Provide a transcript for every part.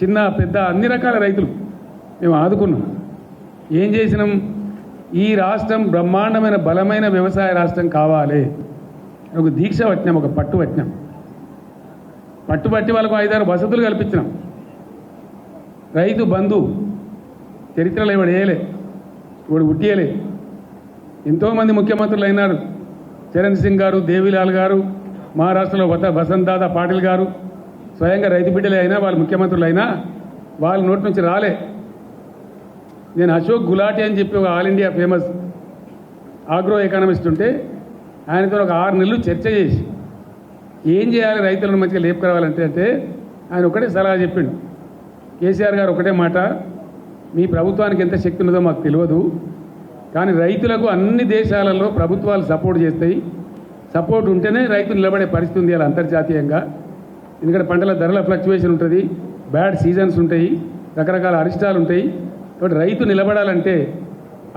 చిన్న పెద్ద అన్ని రకాల రైతులు మేము ఆదుకున్నాం. ఏం చేసినాం? ఈ రాష్ట్రం బ్రహ్మాండమైన బలమైన వ్యవసాయ రాష్ట్రం కావాలి. ఒక దీక్ష వచ్చినాం ఒక పట్టు వచ్చినాం పట్టుబట్టి వాళ్ళకు ఐదారు వసతులు కల్పించినాం. రైతు బంధు చరిత్రలో ఇవాడు వేయలే ఇవాడు ఉట్టియలే. ఎంతోమంది ముఖ్యమంత్రులు అయినారు. చరణ్ సింగ్ గారు దేవిలాల్ గారు మహారాష్ట్రలో వత వసంత్ దాదా పాటిల్ గారు స్వయంగా రైతు బిడ్డలే అయినా వాళ్ళు ముఖ్యమంత్రులు అయినా వాళ్ళ నోటి నుంచి రాలే. నేను అశోక్ గులాటి అని చెప్పి ఒక all India famous agro economist ఉంటే ఆయనతో ఒక ఆరు నెలలు చర్చ చేసి ఏం చేయాలి రైతులను మంచిగా లేపుకురావాలంటే అంటే ఆయన ఒకటే సలహా చెప్పిండు. కేసీఆర్ గారు ఒకటే మాట మీ ప్రభుత్వానికి ఎంత శక్తి ఉన్నదో మాకు తెలియదు కానీ రైతులకు అన్ని దేశాలలో ప్రభుత్వాలు సపోర్ట్ చేస్తాయి. సపోర్ట్ ఉంటేనే రైతు నిలబడే పరిస్థితి ఉంది అలా అంతర్జాతీయంగా. ఎందుకంటే పంటల ధరల ఫ్లక్చువేషన్ ఉంటుంది బ్యాడ్ సీజన్స్ ఉంటాయి రకరకాల అరిష్టాలు ఉంటాయి. కాబట్టి రైతు నిలబడాలంటే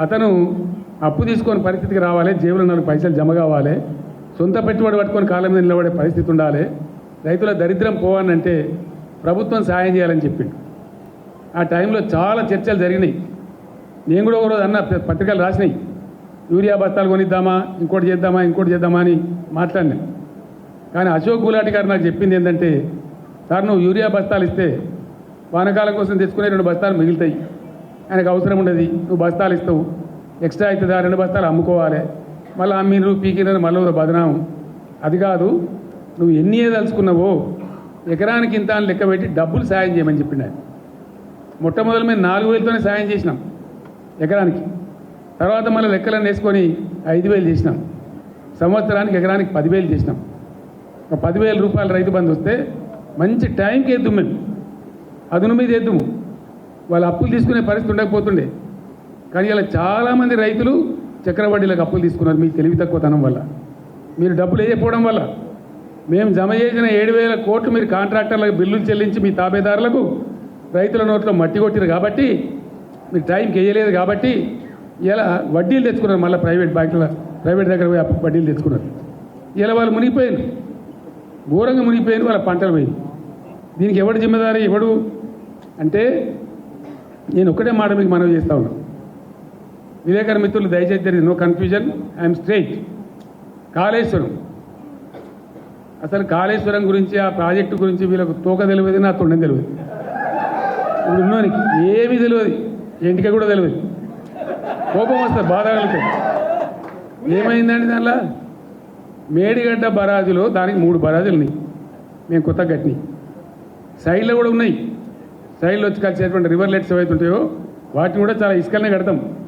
అతను అప్పు తీసుకొని పరిస్థితికి రావాలి జేబులో నాలుగు పైసలు జమ కావాలి సొంత పెట్టుబడి పట్టుకొని కాలం మీద నిలబడే పరిస్థితి ఉండాలి. రైతుల దరిద్రం పోవాలంటే ప్రభుత్వం సాయం చేయాలని చెప్పిండు. ఆ టైంలో చాలా చర్చలు జరిగినాయి. నేను కూడా ఒకరోజు అన్న పత్రికలు రాసినాయి. యూరియా బస్తాలు కొనిద్దామా ఇంకోటి చేద్దామా ఇంకోటి చేద్దామా అని మాట్లాడినా కానీ అశోక్ గులాటి గారు నాకు చెప్పింది ఏంటంటే సార్ నువ్వు యూరియా బస్తాలు ఇస్తే వానకాలం కోసం తెచ్చుకునే రెండు బస్తాలు మిగులుతాయి. ఆయనకు అవసరం ఉండదు. నువ్వు బస్తాలు ఇస్తావు. ఎక్స్ట్రా అవుతుంది. రెండు బస్తాలు అమ్ముకోవాలి. మళ్ళీ అమ్మినరు పీకినరు మళ్ళీ బదనాము. అది కాదు. నువ్వు ఎన్ని ఏదలుచుకున్నావో ఎకరానికి ఇంత అని లెక్క పెట్టి డబ్బులు సాయం చేయమని చెప్పిండు ఆయన. మొట్టమొదటి మేము నాలుగు వేలతోనే సాయం చేసినాం ఎకరానికి. తర్వాత మళ్ళీ లెక్కలను వేసుకొని ఐదు వేలు చేసినాం. సంవత్సరానికి ఎకరానికి పదివేలు చేసినాం. పదివేల రూపాయలు రైతు బంధు వస్తే మంచి టైంకి వేద్దాం మేము అదును మీద వేద్దాము వాళ్ళు అప్పులు తీసుకునే పరిస్థితి ఉండకపోతుండే. కానీ ఇలా చాలామంది రైతులు చక్రవడ్డీలకు అప్పులు తీసుకున్నారు మీ తెలివి తక్కువతనం వల్ల. మీరు డబ్బులు వేయకపోవడం వల్ల. మేము జమ చేసిన ఏడు వేల కోట్లు మీరు కాంట్రాక్టర్లకు బిల్లులు చెల్లించి మీ తాబేదారులకు రైతుల నోట్లో మట్టి కొట్టిరు కాబట్టి మీరు టైంకి వేయలేదు కాబట్టి ఇలా వడ్డీలు తెచ్చుకున్నారు మళ్ళీ ప్రైవేట్ బ్యాంకుల ప్రైవేట్ దగ్గర పోయి అప్పు వడ్డీలు తెచ్చుకున్నారు. ఇలా వాళ్ళు మునిగిపోయారు ఘోరంగా మునిగిపోయారు వాళ్ళ పంటలు పోయింది దీనికి ఎవడు జిమ్మదారి ఎవడు? అంటే నేను ఒక్కటే మాట మీకు మనవి చేస్తా ఉన్నాను విలేకరు మిత్రులు దయచేసి there no confusion I'm straight Kaleshwaram. అసలు కాళేశ్వరం గురించి ఆ ప్రాజెక్టు గురించి వీళ్ళకు తోక తెలియదు నా తొండం తెలియదు. ఇప్పుడు ఉన్నోనికి ఏమీ తెలియదు ఇంటికి కూడా తెలియదు. కోపం వస్తుంది బాధ కలుగుతుంది. ఏమైందండి దానిలో? మేడిగడ్డ బరాజులో దానికి మూడు బరాజులు ఉన్నాయి. మేము కొత్త కట్టినాయి సైడ్లో కూడా ఉన్నాయి. సైడ్లో వచ్చి కలిసేటువంటి రివర్ లెట్స్ ఏవైతే ఉంటాయో వాటిని కూడా చాలా ఇసుకలనే కడతాం.